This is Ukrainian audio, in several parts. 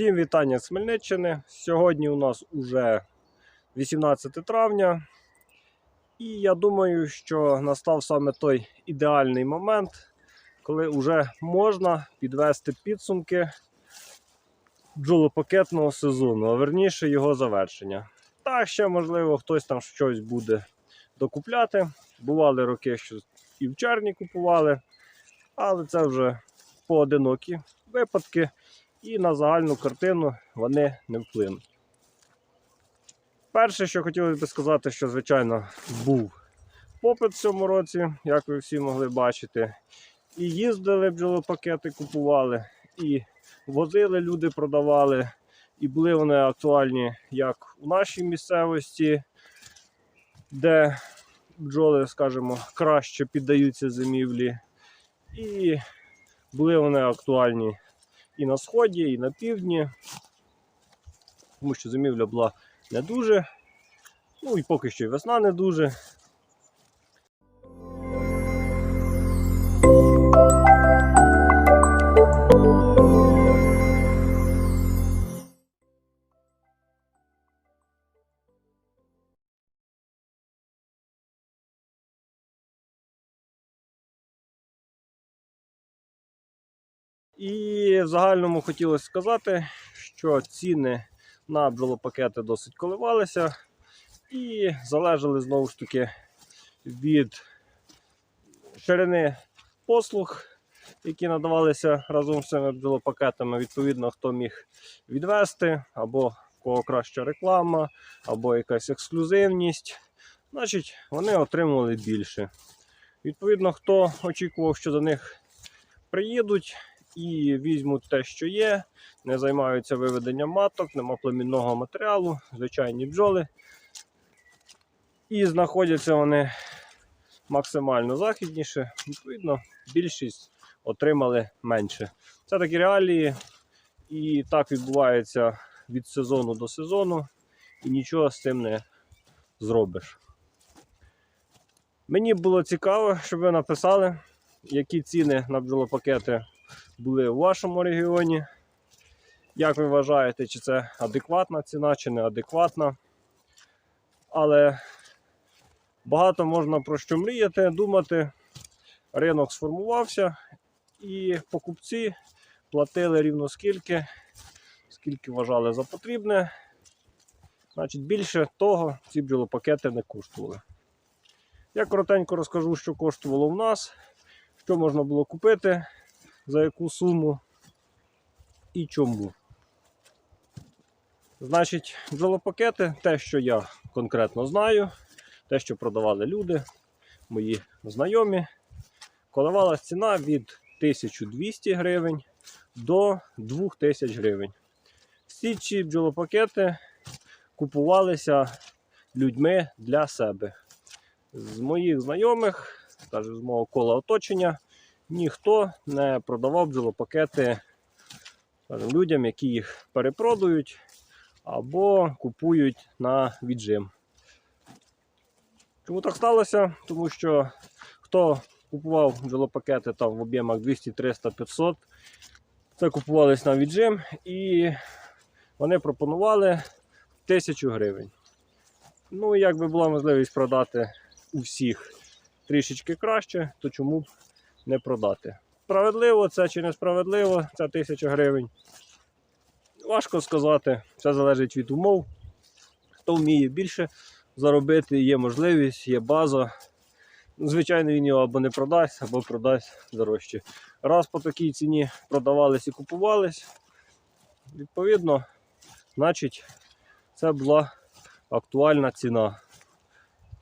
Всім вітання з Хмельниччини. Сьогодні у нас уже 18 травня. І я думаю, що настав саме той ідеальний момент, коли вже можна підвести підсумки бджолопакетного сезону, а верніше його завершення. Так, ще, можливо, хтось там щось буде докупляти. Бували роки, що і в червні купували, але це вже поодинокі випадки і на загальну картину вони не вплинуть. Перше, що хотілося б сказати, що, звичайно, був попит в цьому році, як ви всі могли бачити. І їздили бджолопакети, купували, і возили люди, продавали. І були вони актуальні як у нашій місцевості, де бджоли, скажімо, краще піддаються зимівлі. І були вони актуальні і на сході, і на півдні, тому що зимівля була не дуже. Ну і поки що і весна не дуже. І в загальному хотілося сказати, що ціни на бджолопакети досить коливалися і залежали знову ж таки від ширини послуг, які надавалися разом з цими бджолопакетами. Відповідно, хто міг відвести, або кого краща реклама, або якась ексклюзивність. Значить, вони отримували більше. Відповідно, хто очікував, що до них приїдуть і візьмуть те, що є, не займаються виведенням маток, нема племінного матеріалу, звичайні бджоли. І знаходяться вони максимально західніше. Відповідно, більшість отримали менше. Це такі реалії, і так відбувається від сезону до сезону, і нічого з цим не зробиш. Мені було цікаво, щоб ви написали, які ціни на бджолопакети були у вашому регіоні. Як ви вважаєте, чи це адекватна ціна, чи неадекватна? Але багато можна про що мріяти, думати. Ринок сформувався, і покупці платили рівно скільки, скільки вважали за потрібне. Значить, більше того ці бджолопакети не коштували. Я коротенько розкажу, що коштувало в нас, що можна було купити за яку суму і чому. Значить, бджолопакети, те, що я конкретно знаю, те, що продавали люди, мої знайомі, коливалась ціна від 1200 гривень до 2000 гривень. Всі ці бджолопакети купувалися людьми для себе. З моїх знайомих, скажімо, з мого кола оточення, ніхто не продавав бджолопакети людям, які їх перепродають або купують на віджим. Чому так сталося? Тому що хто купував бджолопакети там в об'ємах 200, 300, 500, це купувались на віджим і вони пропонували 1000 гривень. Ну, якби була можливість продати у всіх трішечки краще, то чому б не продати. Справедливо це чи несправедливо, це 1000 гривень. Важко сказати, все залежить від умов. Хто вміє більше заробити, є можливість, є база. Звичайно, він його або не продасть, або продасть дорожче. Раз по такій ціні продавались і купувались, відповідно, значить, це була актуальна ціна.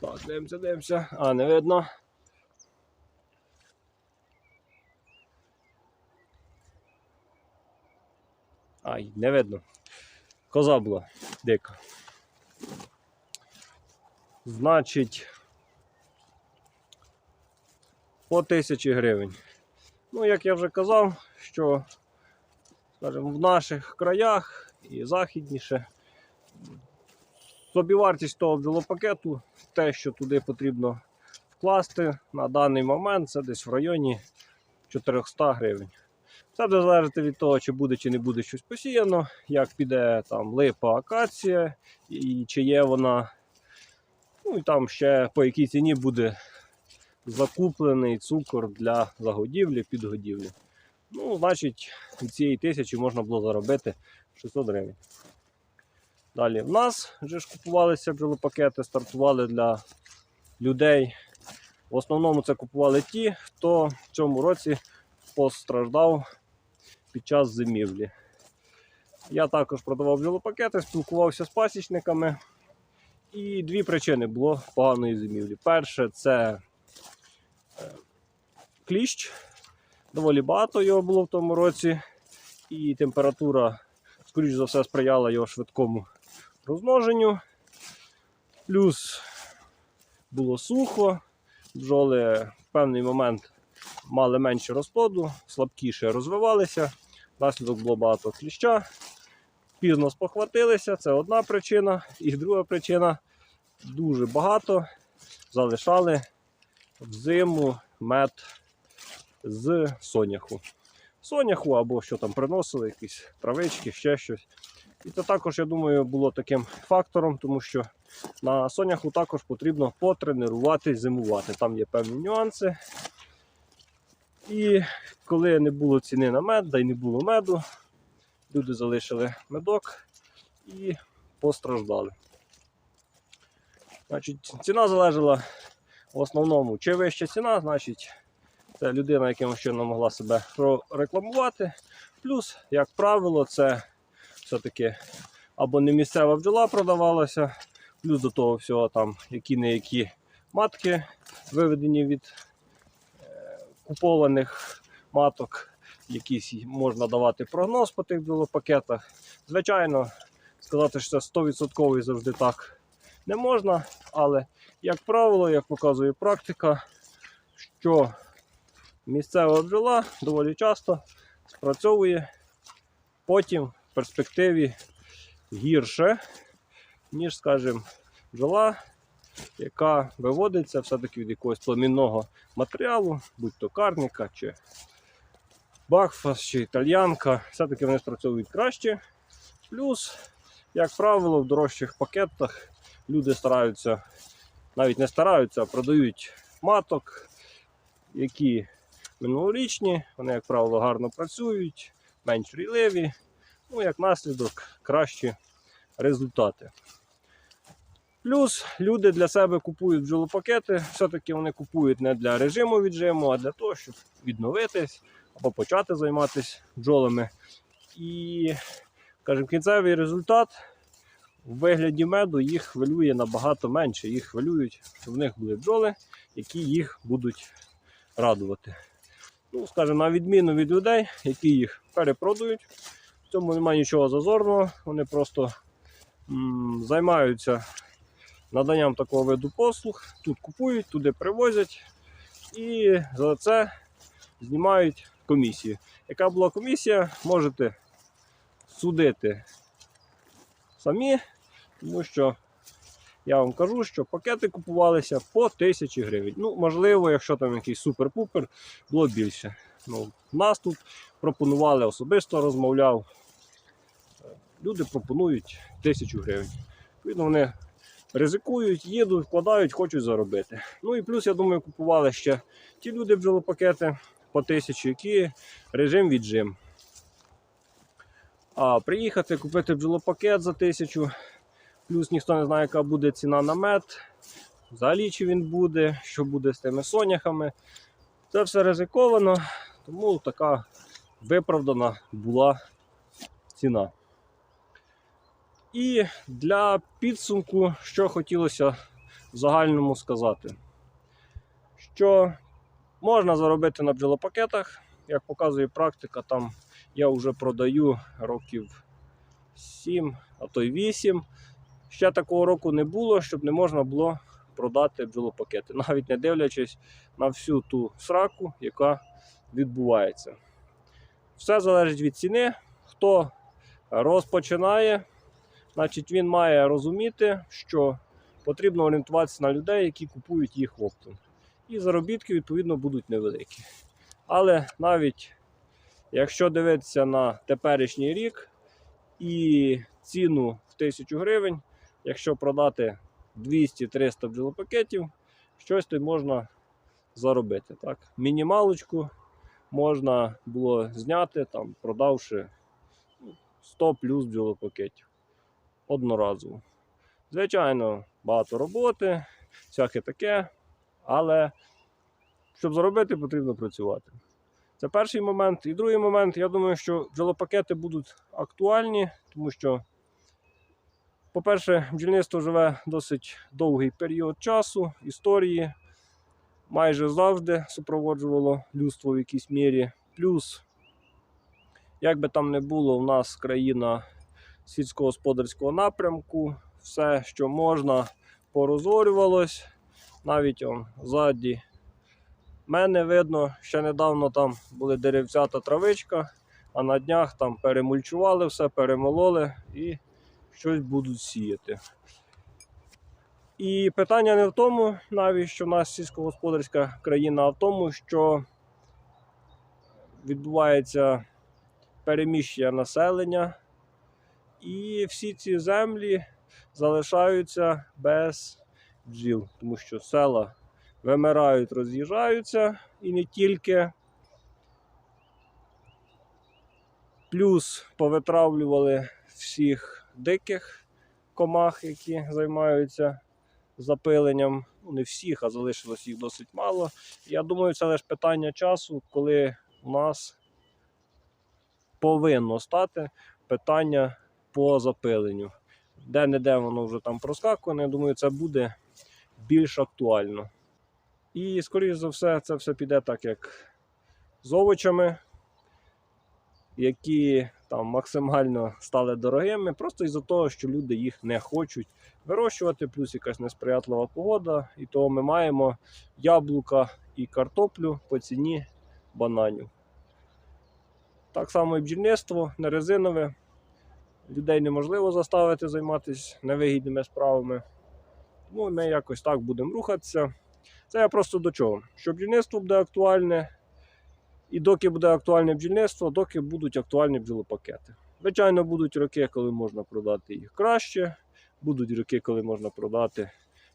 Так, дивимося, дивимося. А, не видно. Ай, не видно. Коза була дика. Значить, по тисячі гривень. Ну, як я вже казав, що, скажімо, в наших краях і західніше собівартість того бджолопакету, те, що туди потрібно вкласти на даний момент, це десь в районі 400 гривень. Це буде залежати від того, чи буде чи не буде щось посіяно, як піде там липа, акація, і чи є вона. Ну і там ще по якій ціні буде закуплений цукор для загодівлі, підгодівлі. Ну, значить, від цієї тисячі можна було заробити 600 гривень. Далі в нас вже ж купувалися бджолопакети, стартували для людей. В основному це купували ті, хто в цьому році постраждав під час зимівлі. Я також продавав бджолопакети, спілкувався з пасічниками. І дві причини було поганої зимівлі. Перше це е, кліщ. Доволі багато його було в тому році, і температура, скоріш за все, сприяла його швидкому розмноженню. Плюс було сухо, бджоли в певний момент мали менше розплоду, слабкіше розвивалися, наслідок було багато кліща. Пізно спохватилися, це одна причина. І друга причина дуже багато залишали взиму мед з соняху. Соняху або що там приносили, якісь травички, ще щось. І це також, я думаю, було таким фактором, тому що на соняху також потрібно потренувати зимувати. Там є певні нюанси. І коли не було ціни на мед, да й не було меду, люди залишили медок і постраждали. Значить, ціна залежала в основному, чи вища ціна, значить це людина якимось чином могла себе прорекламувати. Плюс, як правило, це все-таки або не місцева бджола продавалася, плюс до того всього там які-не які матки виведені від купованих маток, якісь можна давати прогноз по тих бджолопакетах. Звичайно, сказати, що це 100% завжди так не можна, але, як правило, як показує практика, що місцева бджола доволі часто спрацьовує потім в перспективі гірше, ніж, скажімо, бджола, яка виводиться все-таки від якогось племінного матеріалу, будь-то карніка чи бакфас чи італьянка, все-таки вони спрацьовують краще. Плюс, як правило, в дорожчих пакетах люди стараються, навіть не стараються, а продають маток, які минулорічні, вони, як правило, гарно працюють, менш рійливі, ну, як наслідок, кращі результати. Плюс люди для себе купують бджолопакети, все-таки вони купують не для режиму віджиму, а для того, щоб відновитись або почати займатися бджолами. І, скажімо, кінцевий результат в вигляді меду їх хвилює набагато менше. Їх хвилюють, щоб в них були бджоли, які їх будуть радувати. Ну, скажімо, на відміну від людей, які їх перепродають. В цьому немає нічого зазорного. Вони просто м, займаються наданням такого виду послуг. Тут купують, туди привозять і за це знімають комісію. Яка була комісія, можете судити самі, тому що я вам кажу, що пакети купувалися по 1000 гривень. Ну, можливо, якщо там якийсь супер-пупер, було більше. Ну, нас тут пропонували особисто розмовляв. Люди пропонують 1000 гривень. Відповідно, вони ризикують, їдуть, вкладають, хочуть заробити. Ну і плюс, я думаю, купували ще ті люди бджолопакети по 1000, які режим віджим. А приїхати, купити бджолопакет за 1000, плюс ніхто не знає, яка буде ціна на мед, взагалі чи він буде, що буде з тими соняхами. Це все ризиковано, тому така виправдана була ціна. І для підсумку, що хотілося в загальному сказати, що можна заробити на бджолопакетах, як показує практика, там я вже продаю років 7, а то й 8. Ще такого року не було, щоб не можна було продати бджолопакети, навіть не дивлячись на всю ту сраку, яка відбувається. Все залежить від ціни. Хто розпочинає, значить він має розуміти, що потрібно орієнтуватися на людей, які купують їх оптом. І заробітки, відповідно, будуть невеликі. Але навіть Якщо дивитися на теперішній рік і ціну в 1000 гривень, якщо продати 200-300 бджолопакетів, щось й можна заробити. Так? Мінімалочку можна було зняти, там, продавши ну, 100 плюс бджолопакетів одноразово. Звичайно, багато роботи, всяке таке, але щоб заробити, потрібно працювати. Це перший момент. І другий момент, я думаю, що бджолопакети будуть актуальні, тому що, по-перше, бджільництво живе досить довгий період часу, історії майже завжди супроводжувало людство в якійсь мірі. Плюс, як би там не було, у нас країна сільськогосподарського напрямку, все, що можна, порозорювалось. Навіть он ззаді мене видно, ще недавно там були деревця та травичка, а на днях там перемульчували все, перемололи і щось будуть сіяти. І питання не в тому, навіть що в нас сільськогосподарська країна, а в тому, що відбувається переміщення населення, і всі ці землі залишаються без бджіл, тому що села вимирають, роз'їжджаються і не тільки. Плюс повитравлювали всіх диких комах, які займаються запиленням. Ну, не всіх, а залишилось їх досить мало. Я думаю, це лише питання часу, коли у нас повинно стати питання по запиленню. Де-не-де воно вже там проскакує, я думаю, це буде більш актуально. І, скоріш за все, це все піде так, як з овочами, які там максимально стали дорогими, просто із-за того, що люди їх не хочуть вирощувати, плюс якась несприятлива погода. І того ми маємо яблука і картоплю по ціні бананів. Так само і бджільництво, не резинове. Людей неможливо заставити займатися невигідними справами. Ну, ми якось так будемо рухатися. Це я просто до чого? Що бджільництво буде актуальне, і доки буде актуальне бджільництво, доки будуть актуальні бджолопакети. Звичайно, будуть роки, коли можна продати їх краще, будуть роки, коли можна продати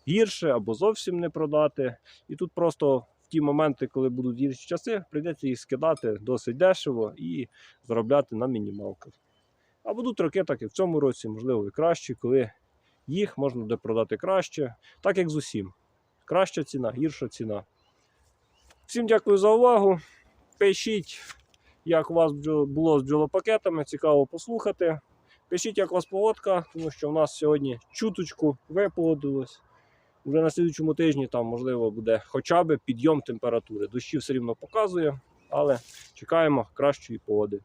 гірше або зовсім не продати. І тут просто в ті моменти, коли будуть гірші часи, прийдеться їх скидати досить дешево і заробляти на мінімалках. А будуть роки, так і в цьому році, можливо, і краще, коли їх можна буде продати краще, так як з усім. Краща ціна, гірша ціна. Всім дякую за увагу. Пишіть, як у вас було з бджолопакетами, цікаво послухати. Пишіть, як у вас погодка, тому що у нас сьогодні чуточку випогодилось. Вже на слідчому тижні там, можливо, буде хоча б підйом температури. Дощі все рівно показує, але чекаємо кращої погоди.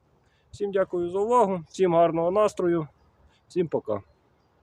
Всім дякую за увагу, всім гарного настрою, всім пока.